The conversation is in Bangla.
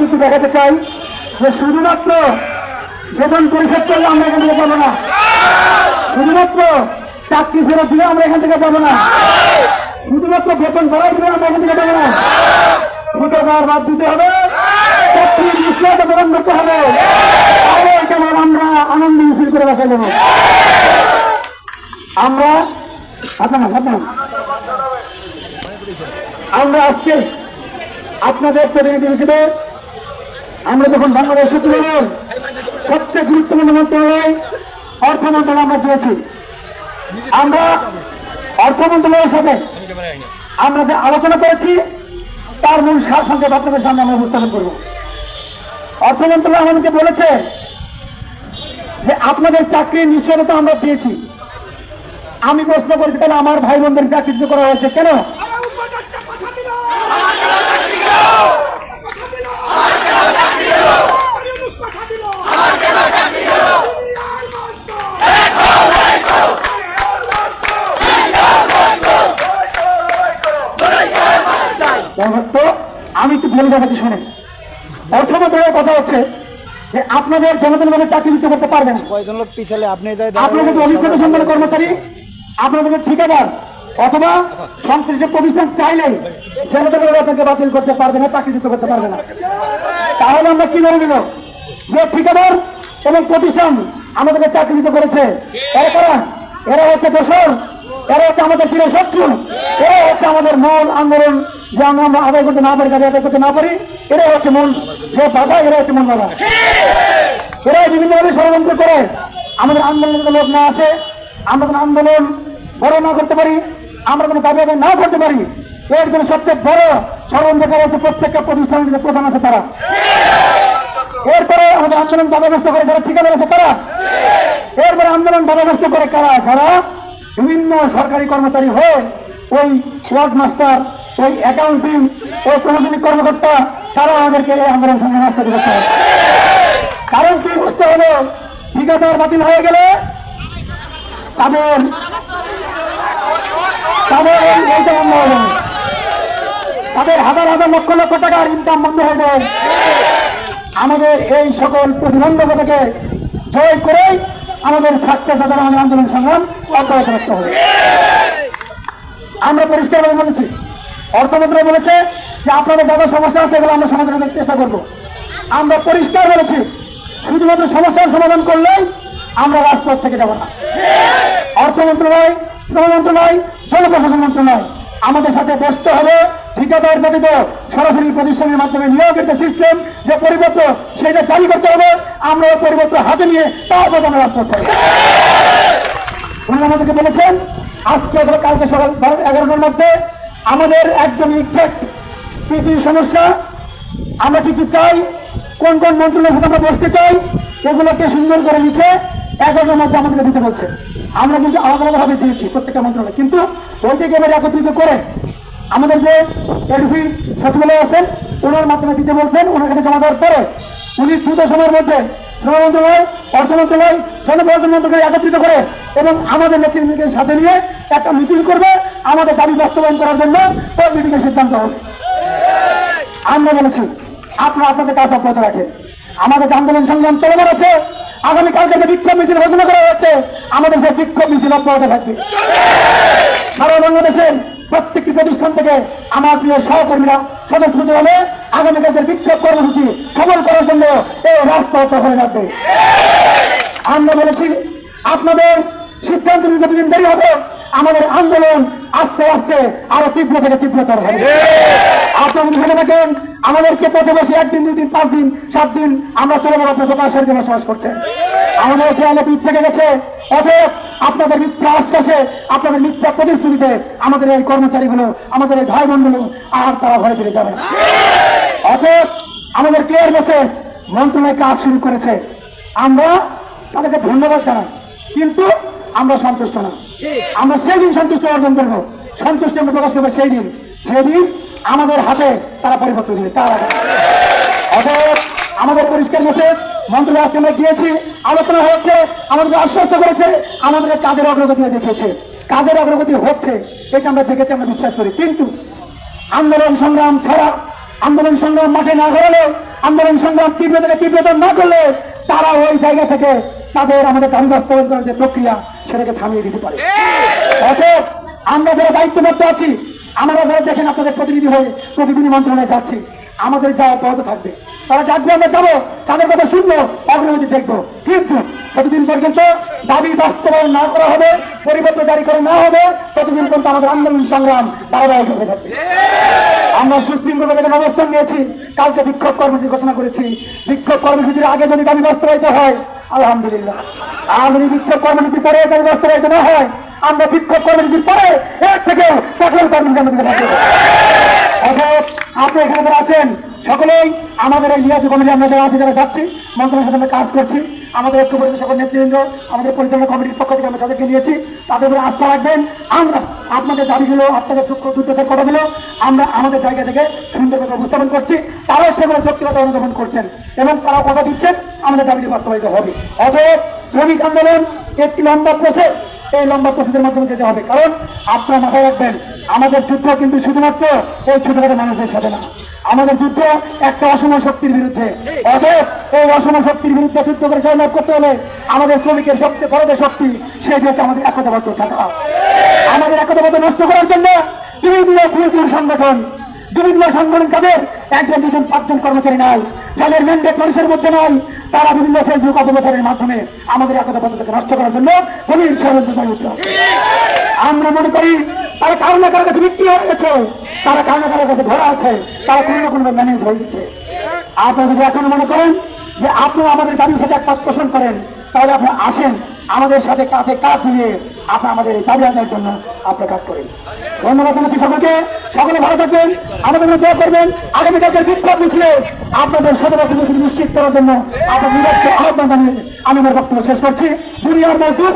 কিছু দেখাতে চাই যে শুধুমাত্র বেতন পরিশোধ করলে আমরা এখান থেকে পাবো না। শুধুমাত্র চাকরি ফেরত দিলে আমরা এখান থেকে পাবো না। শুধুমাত্র বেতন বাড়াই দিলে আমরা এখান থেকে পাবো না। ঠিকাদার বাদ দিতে হবে। চাকরির নিশ্চয়তা প্রদান করতে হবে। আমরা আনন্দ মিছিল করে বাসা যাব আমরা আপনার আমরা আজকে আপনাদের প্রতিনিধি হিসেবে আমরা যখন বাংলাদেশ সচিবের সবচেয়ে গুরুত্বপূর্ণ মন্ত্রণালয়, অর্থ মন্ত্রণালয় আমরা দিয়েছি আমরা অর্থ মন্ত্রণালয়ের সাথে আমরা যে আলোচনা করেছি, তার মূল সার সংকেত আপনাদের সামনে আমরা উপস্থাপন করব। অর্থ মন্ত্রণালয় আমাদেরকে বলেছে যে আপনাদের চাকরির নিশ্চয়তা আমরা দিয়েছি আমি প্রশ্ন করছি তাহলে আমার ভাই বোনদের চাকরি করা হয়েছে কেন আরে উপদেশটা কথা দিল কথা দিল তো আমি একটু বলে দেখাচ্ছি শোনেন। অর্থ মন্ত্রণালয়ের কথা হচ্ছে যে আপনাদের জনগণ ভাবে চাকরি দিতে করতে পারবেন কয়জন লোক পিছালে আপনি যাই আপনাদের অভিজ্ঞতা সম্পন্ন কর্মচারী আপনাদের ঠিকাদার অথবা সংশ্লিষ্ট প্রতিষ্ঠান চাইলেই জনগণের আপনাকে বাতিল করতে পারবে না চাকরি দিতে করতে পারবে না। তাহলে আমরা কি ধরে নিল যে ঠিকাদার এবং প্রতিষ্ঠান আমাদেরকে চাকরি দিতে করেছে এরা কারা? এরা হচ্ছে দোষর এরা হচ্ছে আমাদের চির শত্রু এরা হচ্ছে আমাদের মূল আন্দোলন যে আমরা আদায় করতে না পারি আদায় করতে না পারি এরা হচ্ছে মূল যে বাধা এরা হচ্ছে মূল বাধা। এরা বিভিন্নভাবে ষড়যন্ত্র করে। আমাদের আন্দোলনের লোক না আসে আমরা কোনো আন্দোলন বড় না করতে পারি, আমরা কোনো দাবি আদায় না করতে পারি। এর জন্য সবচেয়ে বড় ষড়যন্ত্রকারী হচ্ছে প্রত্যেকটা প্রতিষ্ঠানের যে প্রধান আছে তারা। এরপরে আমাদের আন্দোলন বাধাগ্রস্ত করে যারা ঠিকাদার আছে তারা। এরপরে আন্দোলন বাধাগ্রস্ত করে কারা? যারা বিভিন্ন সরকারি কর্মচারী হয়ে ওই ওয়ার্ড মাস্টার ওই অ্যাকাউন্টিং ওই প্রশাসনিক কর্মকর্তা, তারা আমাদেরকে এই আন্দোলন সঙ্গে নষ্ট হবে কারণ কি বুঝতে হবে ঠিকাদার বাতিল হয়ে গেলে তাদের তাদের বন্ধ তাদের হাজার হাজার লক্ষ লক্ষ টাকার ইনকাম বন্ধ হয়ে যায় আমাদের এই সকল প্রতিবন্ধকতাকে জয় করেই আমাদের ছাত্র ছাত্ররা আমাদের আন্দোলন সংগ্রাম অব্যাহত রাখতে হবে। আমরা পরিষ্কারভাবে বলেছি অর্থমন্ত্রী বলেছে যে আপনাদের যত সমস্যা আছে সেগুলো আমরা সমাধান করার চেষ্টা করব। আমরা পরিষ্কার বলেছি, শুধুমাত্র সমস্যার সমাধান করলেই আমরা রাজপথ থেকে যাব না। অর্থ মন্ত্রণালয় শ্রম মন্ত্রণালয় জনপ্রশাসন মন্ত্রণালয় আমাদের সাথে বসতে হবে, ঠিকাদার ব্যতীত সরাসরি প্রতিষ্ঠানের মাধ্যমে নিয়োগের যে সিস্টেম যে পরিবর্তন সেটা জারি করতে হবে। আমরা পরিবর্তন হাতে নিয়ে তারপর আমরা রাজপথ ছাড়ব উনি আমাদেরকে বলেছেন, আজকে কালকে সকাল এগারোটার মধ্যে আমাদের একদম ইনফেক্ট কি সমস্যা। আমরা কি কি চাই? কোন কোন মন্ত্রণালয়ের সাথে আমরা বসতে চাই? এগুলোকে সুন্দর করে লিখে এগারোটার মধ্যে আমাদেরকে দিতে বলছে। আমরা কিন্তু আলাদা আলাদাভাবে দিয়েছি প্রত্যেকটা মন্ত্রণালয়। কিন্তু ওইটাকে এবার একত্রিত করে আমাদের যে এডিসি সচিবালয় আছেন, ওনার মাধ্যমে দিতে বলছেন, ওনার কাছে জমা দেওয়ার পরে উনি দ্রুত সময়ের মধ্যে মন্ত্রণালয় অর্থ মন্ত্রণালয় জনপ্রশাসন মন্ত্রণালয় একত্রিত করে এবং আমাদের নেতৃবৃন্দকে সাথে নিয়ে একটা মিটিং করবে। আমাদের দাবি বাস্তবায়ন করার জন্য ওই মিটিংয়ের সিদ্ধান্ত হবে। আমরা বলেছি, আপনারা আপনাদের কাজ অব্যাহত রাখেন। আমাদের আন্দোলন সংগ্রাম চলমান আছে, আগামীকালকে যে বিক্ষোভ মিছিল ঘোষণা করা হচ্ছে আমাদের সেই বিক্ষোভ মিছিল অব্যাহত থাকবে। সারা বাংলাদেশের প্রত্যেকটি প্রতিষ্ঠান থেকে আমার প্রিয় সহকর্মীরা, সদস্য হলে আগামীকালকের বিক্ষোভ কর্মসূচি সফল করার জন্য এই রাজপথ হয়ে যাবে। আমরা বলেছি, আপনাদের সিদ্ধান্ত নিতে যতদিন দেরি হবে, আমাদের আন্দোলন আস্তে আস্তে আরও তীব্র থেকে তীব্রতর হবে। আপনারা ভেবে থাকেন, আমাদেরকে পথে বসে একদিন, দুই দিন, পাঁচ দিন, সাত দিন আমরা চলে যাব আপনার প্রকাশের জন্য বসবাস করছেন আমাদের খেয়ালে পিঠ থেকে গেছে, অতএব আপনাদের মিথ্যা আশ্বাসে, আপনাদের মিথ্যা প্রতিশ্রুতিতে আমাদের এই কর্মচারীগুলো, আমাদের এই ভাই বোনগুলো আর তারা ঘরে ফিরে যাবে অতএব আমাদের ক্লিয়ার মেসেজ মন্ত্রণালয় কাজ শুরু করেছে। আমরা তাদেরকে ধন্যবাদ জানাই। কিন্তু আমরা সন্তুষ্ট না। আমরা সেই দিন সন্তুষ্ট অর্জন করব। সন্তুষ্ট আমরা প্রকাশ করব সেই দিন। যেদিন আমাদের হাতে তারা পরিবর্তন দিবে তার আগে অতএব আমাদের পরিষ্কার মেসেজ মন্ত্রণালয় আমরা গিয়েছি আলোচনা হয়েছে আমাদেরকে আশ্বস্ত করেছে আমাদের কাজের অগ্রগতি দেখিয়েছে। কাজের অগ্রগতি হচ্ছে এটা আমরা দেখেছি আমরা বিশ্বাস করি। কিন্তু আন্দোলন সংগ্রাম ছাড়া আন্দোলন সংগ্রাম মাঠে না গড়ালে, আন্দোলন সংগ্রাম তীব্র থেকে তীব্রতর না করলে, তারা ওই জায়গা থেকে তাদের আমাদের দাবি বাস্তবায়ন করার যে প্রক্রিয়া, সেটাকে থামিয়ে দিতে পারে। অতএব, আমরা যারা দায়িত্ববদ্ধ আছি, আমরা যারা দেখেন আপনাদের প্রতিনিধি হয়ে প্রতিনিধি মন্ত্রণালয়ে যাচ্ছি, আমাদের যা অব্যাহত থাকবে। তারা ডাকবে আমরা যাব, তাদের কথা শুনব, অগ্রগতি দেখব। কিন্তু যতদিন পর্যন্ত দাবি বাস্তবায়ন না করা হবে, পরিবর্তন জারি করা না হবে, ততদিন পর্যন্ত আমাদের আন্দোলন সংগ্রাম ধারাবাহিক হয়ে থাকবে আমরা সুশৃঙ্খল ভাবে অবস্থান নিয়েছি। কালকে বিক্ষোভ কর্মসূচি ঘোষণা করেছি। বিক্ষোভ কর্মসূচির আগে যদি দাবি বাস্তবায়িত হয়, আলহামদুলিল্লাহ। আর যদি বিক্ষোভ কর্মসূচি পরে দাবি বাস্তবায়িত না হয়, আমরা বিক্ষোভ কর্মসূচির পরে এর থেকে কঠোর কর্মসূচি। আপনি এখানে আছেন, সকলেই আমাদের এই লিয়াজু কমিটি আমরা যারা আছি, যারা যাচ্ছি, মন্ত্রণালয়ের সাথে কাজ করছি। আমাদের ঐক্যবদ্ধ সকল নেতৃবৃন্দ, আমাদের পরিচালনা কমিটির পক্ষ থেকে আমরা তাদেরকে নিয়েছি। তাদের উপরে আস্থা রাখবেন। আমরা আপনাদের দাবিগুলো, আপনাদের দুঃখ, দুর্দশার কথাগুলো আমরা আমাদের জায়গা থেকে সুন্দরভাবে উপস্থাপন করছি। তারাও সেগুলো ব্যক্তিগত অনুধাবন করছেন এবং তারা কথা দিচ্ছেন। আমাদের দাবিটি বাস্তবায়িত হবে। অতএব শ্রমিক আন্দোলন একটি লম্বা প্রসেস এই লম্বা প্রসেসের মাধ্যমে যেতে হবে। কারণ আপনারা মাথায় রাখবেন, আমাদের যুদ্ধ কিন্তু শুধুমাত্র এই ছোটখাটো মানুষের সাথে না। আমাদের যুদ্ধ একটা অসম শক্তির বিরুদ্ধে। অতএব এই অসম শক্তির বিরুদ্ধে যুদ্ধ করে জয়লাভ করতে হলে আমাদের শ্রমিকের সবচেয়ে বড় যে শক্তি, সেটি হচ্ছে আমাদের একতাবদ্ধ থাকা। আমাদের একতাবদ্ধ নষ্ট করার জন্য বিভিন্ন সংগঠন বিভিন্ন সংগঠন তাদের একজন, দুজন, পাঁচজন কর্মচারী নাই, যাদের ম্যান্ডেট মানুষের মধ্যে নাই, তারা বিভিন্ন ফেসবুক অপপ্রচারের মাধ্যমে আমাদের একতা পদ্ধতিকে নষ্ট করার জন্য গভীর ষড়যন্ত্র। আমরা মনে করি, তারা কারও না কারও কাছে বিক্রি হয়ে গেছে, তারা কারও না কারও কাছে ঘোরা আছে, তারা কোনো না কোনো ম্যানেজ হয়ে গেছে আপনারা যদি এখন মনে করেন যে আপনারা আমাদের দাবির সাথে একপাশ পোষণ করেন, তাহলে আপনারা আসেন আমাদের সাথে কাঁধে কাঁধ মিলিয়ে আপনি আমাদের এই দাবি আদায়ের জন্য আপনার কাজ করেন। ধন্যবাদ জানাচ্ছি সকলকে। সকলে ভালো থাকবেন, আমাদের জন্য দোয়া করবেন। আগামীকালকে বিপ্লব মিছিলে আপনাদের শতভাগ মিছিল নিশ্চিত করার জন্য আপনার নিরাপত্তা আহ্বান জানিয়ে আমি আমার বক্তব্য শেষ করছি। দুনিয়ার মজদুর।